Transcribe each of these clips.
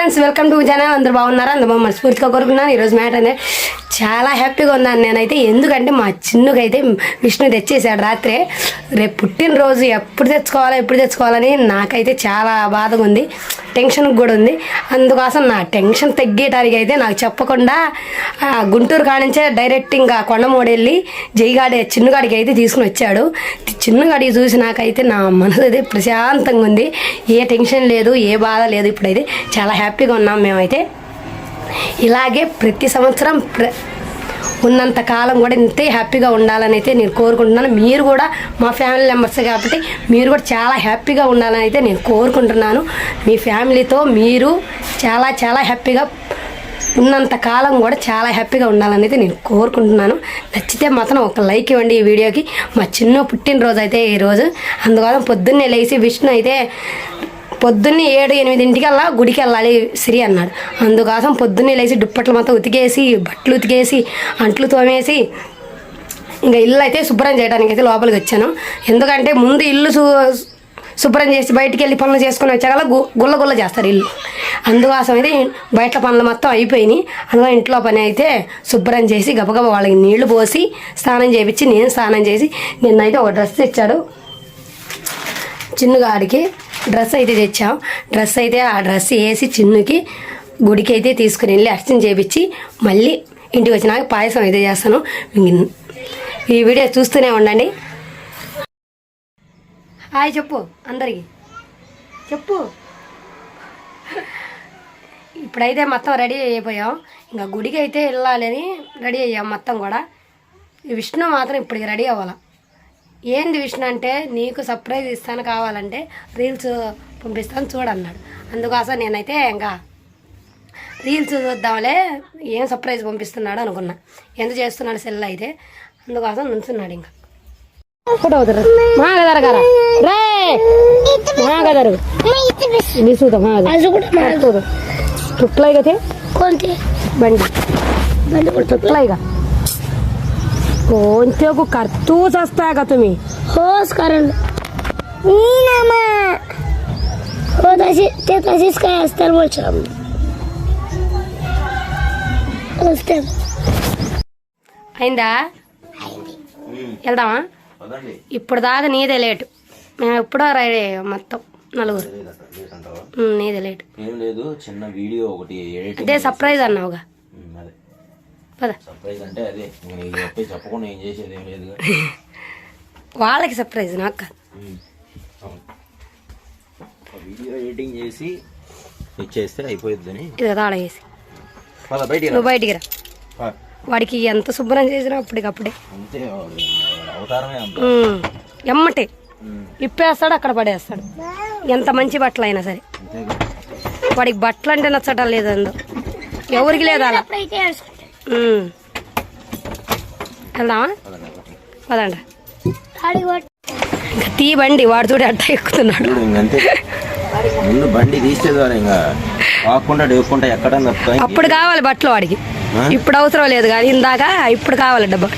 Friends welcome to channel అందరు బాగున్నారా? అందరూ మనస్ఫూర్తిగా కోరుకున్నాను ఈరోజు మ్యాటర్ అనేది చాలా హ్యాపీగా ఉన్నాను నేనైతే. ఎందుకంటే మా చిన్నుకైతే విష్ణు తెచ్చేసాడు రాత్రే. రేపు పుట్టినరోజు ఎప్పుడు తెచ్చుకోవాలా ఎప్పుడు తెచ్చుకోవాలని నాకైతే చాలా బాధగా ఉంది. టెన్షన్ కూడా ఉంది. అందుకోసం నా టెన్షన్ తగ్గేటానికి అయితే నాకు చెప్పకుండా గుంటూరు కానించే డైరెక్ట్ ఇంకా కొండమూడి వెళ్ళి జైగాడి చిన్నగాడికి అయితే తీసుకుని వచ్చాడు. చిన్నగాడికి చూసి నాకైతే నా మనసు అయితే ప్రశాంతంగా ఉంది. ఏ టెన్షన్ లేదు ఏ బాధ లేదు. ఇప్పుడైతే చాలా హ్యాపీగా ఉన్నాం మేమైతే. ఇలాగే ప్రతి సంవత్సరం ప్ర ఉన్నంత కాలం కూడా ఇంతే హ్యాపీగా ఉండాలని అయితే నేను కోరుకుంటున్నాను. మీరు కూడా మా ఫ్యామిలీ మెంబర్స్ కాబట్టి మీరు కూడా చాలా హ్యాపీగా ఉండాలని అయితే నేను కోరుకుంటున్నాను. మీ ఫ్యామిలీతో మీరు చాలా చాలా హ్యాపీగా ఉన్నంత కాలం కూడా చాలా హ్యాపీగా ఉండాలని అయితే నేను కోరుకుంటున్నాను. నచ్చితే మాత్రం ఒక లైక్ ఇవ్వండి ఈ వీడియోకి. మా చిన్న పుట్టినరోజు అయితే ఈరోజు అందువల్ల పొద్దున్నే లేచి విష్ణు అయితే పొద్దున్నే ఏడు ఎనిమిదింటికల్లా గుడికి వెళ్ళాలి సిరి అన్నాడు. అందుకోసం పొద్దున్నే లేచి దుప్పట్లు మొత్తం ఉతికేసి బట్టలు ఉతికేసి అంట్లు తోమేసి ఇంకా ఇల్లు అయితే శుభ్రం చేయడానికి అయితే లోపలికి వచ్చాను. ఎందుకంటే ముందు ఇల్లు శుభ్రం చేసి బయటికి వెళ్ళి పనులు చేసుకుని వచ్చాక గుల్ల గుల్ల చేస్తారు ఇల్లు. అందుకోసం అయితే బయట పనులు మొత్తం అయిపోయినాయి. అందులో ఇంట్లో పని అయితే శుభ్రం చేసి గబగబ వాళ్ళకి నీళ్ళు పోసి స్నానం చేయించి నేను స్నానం చేసి నిన్నైతే ఒక డ్రెస్ తెచ్చాడు. చిన్నుగాడికి డ్రెస్ అయితే తెచ్చాం. డ్రెస్ అయితే ఆ డ్రెస్ వేసి చిన్నుకి గుడికి అయితే తీసుకుని వెళ్ళి అర్చన చేపించి మళ్ళీ ఇంటికి వచ్చినాక పాయసం అయితే చేస్తాను. ఈ వీడియో చూస్తూనే ఉండండి. హాయ్ చెప్పు అందరికి. చెప్పు. ఇప్పుడైతే మొత్తం రెడీ అయిపోయాం. ఇంకా గుడికి అయితే వెళ్ళాలని రెడీ అయ్యాం మొత్తం కూడా. ఈ విష్ణు మాత్రం ఇప్పటికి రెడీ అవ్వాలి. ఏంది విష్ణు అంటే నీకు సర్ప్రైజ్ ఇస్తాను కావాలంటే రీల్స్ పంపిస్తాను చూడన్నాడు. అందుకోసం నేనైతే ఇంకా రీల్స్ చూద్దాంలే ఏం సర్ప్రైజ్ పంపిస్తున్నాడు అనుకున్నా. ఎందుకు చేస్తున్నాడు సెల్ అయితే అందుకోసం నుంచున్నాడు ఇంకా. ఫోటో అవుతారు గారా? బండి. బండి कोणत्या कर तूच असताय అయిందా? వెళ్దామా? ఇప్పుడు దాకా నీదే లేటు. మేము ఎప్పుడో రైడే మొత్తం నలుగురు. నీదే లేటు. అంటే అదే సర్ప్రైజ్ అన్నావుగా. పద. సర్ప్రైజ్ అంటే అదే. నేను చెప్పి చెప్పకుండా ఏం చేసేది ఏం లేదు. వాళ్ళకి సర్ప్రైజ్ నాకు కాదు. వీడియో ఎడిటింగ్ చేసి ఇచ్చేస్తే అయిపోయిద్దని. ఇది తాళ వేసి పద బయటికి రా. నువ్వు బయటికి రా. వాడికి ఎంత శుభ్రం చేసినా అప్పటికప్పుడే. అంతే వాడు అవతారమే అంత. ఉమ్, ఎమ్మటే. ఇప్పేస్తాడు అక్కడ పడేస్తాడు. ఎంత మంచి బట్టలు అయినా సరే. వాడికి బట్టలు అంటే నచ్చటం లేదు అందు ఎవరికి లేదు. వెళ్దామా? తీ బండి వాడు చూడ ఎక్కుతున్నాడు. ముందు బండి అప్పుడు కావాలి బట్టలు వాడికి. ఇప్పుడు అవసరం లేదు కానీ ఇందాక ఇప్పుడు కావాలి డబ్బా.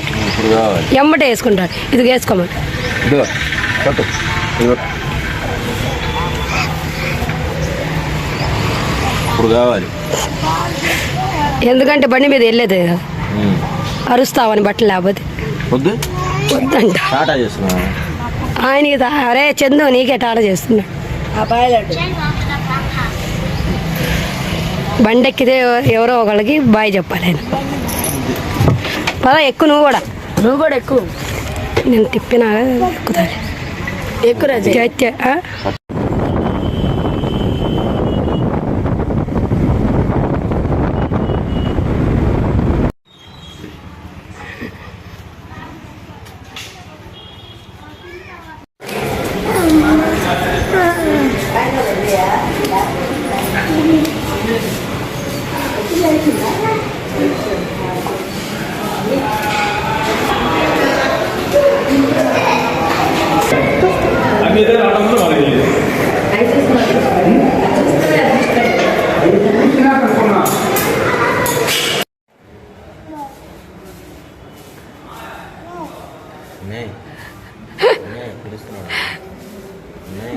ఎమ్మటే వేసుకుంటాడు ఇది వేసుకోమని ఇప్పుడు కావాలి. ఎందుకంటే బండి మీద వెళ్ళేది. అరుస్తావని బట్టలు లేకపోతే. వద్దు. వద్దంట. టాటా చేస్తున్నా ఆయనకి దా- అరే చందు నీకే టాట చేస్తున్నాడు బండి ఎక్కితే ఎవ- ఎవరో ఒకళ్ళకి బాయ్ చెప్పాలి ఆయన. పద ఎక్కువ నువ్వు కూడా. నువ్వు కూడా ఎక్కువ. నేను తిప్పినా ఎక్కుతాను ఎక్కువ ఆ?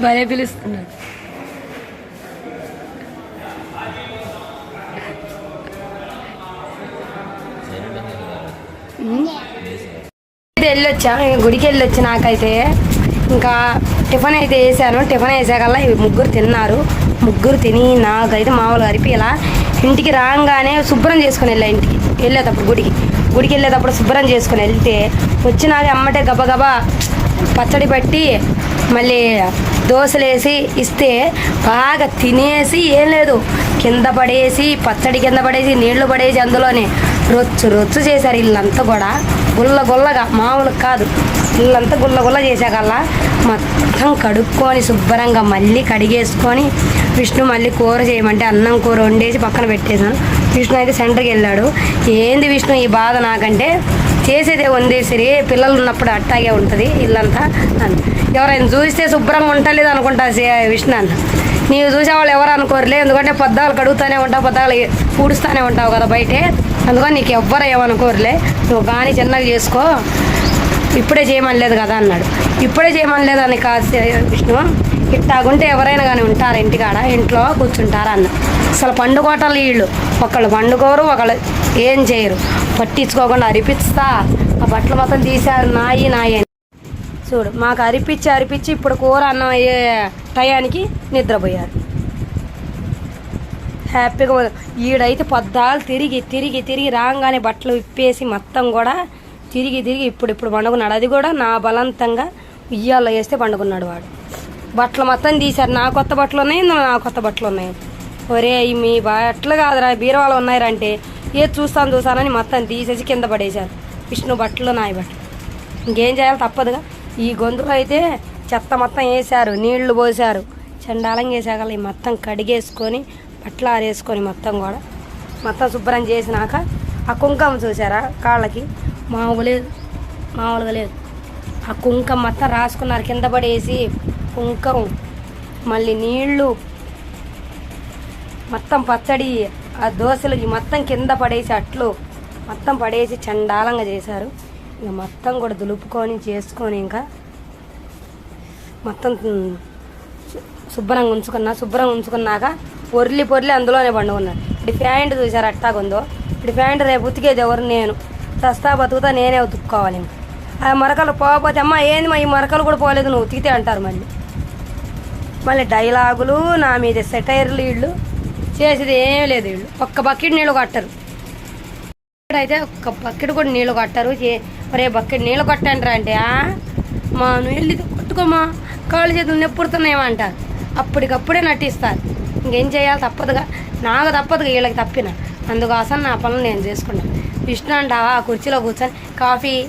భలే పిలుస్తున్నాడు. వెళ్ళొచ్చా? ఇంకా గుడికి వెళ్ళొచ్చు నాకైతే. ఇంకా టిఫిన్ అయితే వేసాను. టిఫిన్ వేసాకల్లా ముగ్గురు తిన్నారు. ముగ్గురు తిని నాకైతే మామూలుగా అరిపి ఇలా ఇంటికి రాగానే శుభ్రం చేసుకుని వెళ్ళా ఇంటికి. వెళ్ళేటప్పుడు గుడికి. గుడికి వెళ్ళేటప్పుడు శుభ్రం చేసుకుని వెళ్తే వచ్చినాక అమ్మటే గబగబా పచ్చడి పట్టి మళ్ళీ దోశలేసి ఇస్తే బాగా తినేసి ఏం లేదు. కింద పడేసి పచ్చడి కింద పడేసి నీళ్ళు పడేసి అందులోనే రొచ్చు రొచ్చు చేశారు ఇల్లంతా కూడా. గుల్ల గుల్లగా మామూలు కాదు. ఇల్లంతా గుల్ల గుల్ల చేసాకల్లా మొత్తం కడుక్కొని శుభ్రంగా మళ్ళీ కడిగేసుకొని విష్ణు మళ్ళీ కూర చేయమంటే అన్నం కూర వండేసి పక్కన పెట్టేశాను. విష్ణు అయితే సెంటర్కి వెళ్ళాడు. ఏంది విష్ణు ఈ బాధ నాకంటే? చేసేదే ఉంది పిల్లలు ఉన్నప్పుడు అట్టాగే ఉంటుంది ఇల్లంతా అని. ఎవరైనా చూస్తే శుభ్రంగా ఉండలేదు అనుకుంటా విష్ణు అన్న. నీవు చూసేవాళ్ళు ఎవరు అనుకోరులే ఎందుకంటే పొద్దాలు కడుగుతూనే ఉంటావు పొద్దాలు పూడుస్తూనే ఉంటావు కదా బయటే. అందుకని నీకు ఎవ్వరు ఏమనుకోరులే. నువ్వు కానీ చిన్నగా చేసుకో. ఇప్పుడే చేయమనలేదు కదా అన్నాడు. ఇప్పుడే చేయమనలేదు అని కాదు విష్ణు. ఇట్టాగుంటే ఎవరైనా కానీ ఉంటారు ఇంటికాడ? ఇంట్లో కూర్చుంటారా అన్న. అసలు పండుకోవటాలు వీళ్ళు. ఒకళ్ళు పండుకోరు ఒకళ్ళు ఏం చేయరు. పట్టించుకోకుండా అరిపిస్తా. ఆ బట్టలు మొత్తం తీశారు నాయి నాయి అని. చూడు మాకు అరిపించి అరిపించి ఇప్పుడు కూర అన్నం అయ్యే టయానికి నిద్రపోయారు. హ్యాపీగా ఈడైతే పొద్దాలు తిరిగి తిరిగి తిరిగి రాగానే బట్టలు విప్పేసి మొత్తం కూడా తిరిగి తిరిగి ఇప్పుడు ఇప్పుడు పండుకున్నాడు. అది కూడా నా బలవంతంగా ఉయ్యాల్లో వేస్తే పండుకున్నాడు వాడు. బట్టలు మొత్తం తీశారు. నా కొత్త బట్టలు ఉన్నాయి నా కొత్త బట్టలు ఉన్నాయి. ఒరే మీ బట్టలు కాదురా బీరవాళ్ళు ఉన్నారంటే ఏది చూస్తాను చూసానని మొత్తం తీసేసి కింద పడేశారు. విష్ణు బట్టలు నాయి బట్టలు. ఇంకేం చేయాలి తప్పదుగా. ఈ గొంతులో అయితే చెత్త మొత్తం వేసారు నీళ్ళు పోసారు చండాలంగా వేసాక ఈ మొత్తం కడిగేసుకొని బట్టలు ఆరేసుకొని మొత్తం కూడా మొత్తం శుభ్రం చేసినాక ఆ కుంకుమ చూసారా కాళ్ళకి? మామూలు లేదు మామూలుగా లేదు. ఆ కుంకం మొత్తం రాసుకున్నారు కింద పడేసి కుంకం మళ్ళీ నీళ్ళు మొత్తం పచ్చడి ఆ దోశలు ఈ మొత్తం కింద పడేసి అట్లు మొత్తం పడేసి చండాలంగా చేశారు. ఇక మొత్తం కూడా దులుపుకొని చేసుకొని ఇంకా మొత్తం శుభ్రంగా ఉంచుకున్నా శుభ్రంగా ఉంచుకున్నాక పొర్లి పొర్లి అందులోనే పండుకున్నాడు ఇప్పుడు ప్యాంట్ చూసారు అట్టాగుందో ఇప్పుడు ప్యాంట్ రేపు ఉతికేది ఎవరు? నేను. సస్తా బతుకుతా నేనే ఉతుక్కోవాలి. ఇంకా ఆ మరకలు పోకపోతే అమ్మ ఏంది మా ఈ మరకలు కూడా పోలేదు నువ్వు ఉతికితే అంటారు మళ్ళీ. మళ్ళీ డైలాగులు నా మీద సెటైర్లు వీళ్ళు. చేసేది ఏం లేదు వీళ్ళు. ఒక్క బకెట్ నీళ్ళు కట్టరు. అయితే ఒక్క బకెట్ కూడా నీళ్ళు కట్టరు. ఒరే బకెట్ నీళ్ళు కొట్టంటారా అంటే "ఆ, మా నువ్వు వెళ్ళి కొట్టుకోమా? కాళ్ళు చేతులు నొప్పుడుతున్నాయేమంటారు. అప్పటికప్పుడే నటిస్తారు. ఇంకేం చేయాలి తప్పదుగా. నాకు తప్పదుగా వీళ్ళకి తప్పిన. అందుకోసం నా పనులు నేను చేసుకున్నాను విష్ణు అంటావా ఆ కుర్చీలో కూర్చొని కాఫీ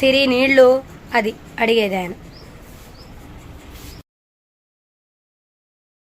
సిరి నీళ్ళు అది అడిగేది ఆయన.